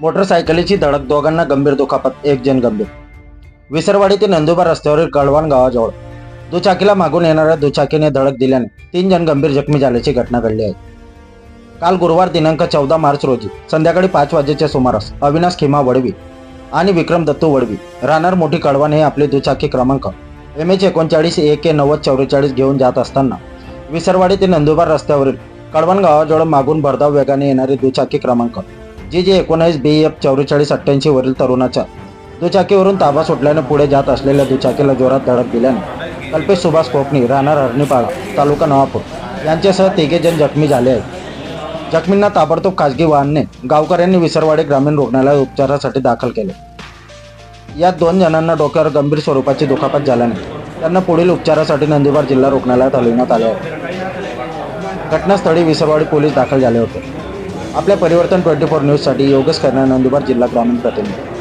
मोटरसायकलीची धडक दोघांना गंभीर दुखापत एक जण गंभीर. विसरवाडी ते नंदुबार रस्त्यावरील कळवण गावाजवळ. दुचाकीला मागून येणाऱ्या दुचाकीने धडक दिल्याने तीन जण गंभीर जखमी झाल्याची घटना घडली आहे. काल गुरुवार दिनांक चौदा मार्च रोजी संध्याकाळी पाच वाजेच्या सुमारास अविनाश खिमा वडवी आणि विक्रम दत्तू वडवी राहणार मोठी कळवण हे आपली दुचाकी क्रमांक एम एच एकोणचाळीस ए के नव्वद चौवेचाळीस घेऊन जात असताना विसरवाडी ते नंदुरबार रस्त्यावरील कळवण गावाजवळ मागून भरधाव वेगाने येणारी दुचाकी क्रमांक जी जे एकोणावीस बी एफ चौवेचाळीस अठ्ठ्याऐंशी वरील तरुणाच्या दुचाकीवरून ताबा सुटल्याने पुढे जात असलेल्या दुचाकीला जोरात धडक दिल्याने कल्पेश सुभाष कोकणी राहणार हरणीपाडा तालुका नवापूर यांच्यासह तिघे जण जखमी झाले आहेत. जखमींना ताबडतोब खासगी वाहनने गावकऱ्यांनी विसरवाडी ग्रामीण रुग्णालयात उपचारासाठी दाखल केले. यात दोन जणांना डोक्यावर गंभीर स्वरूपाची दुखापत झाल्याने त्यांना पुढील उपचारासाठी नंदुरबार जिल्हा रुग्णालयात हलविण्यात आले आहे. घटनास्थळी विसरवाडी पोलीस दाखल झाले होते. आपल्या परिवर्तन ट्वेंटी फोर न्यूजसाठी योगेश करणार नंदुरबार जिल्हा ग्रामीण प्रतिनिधी.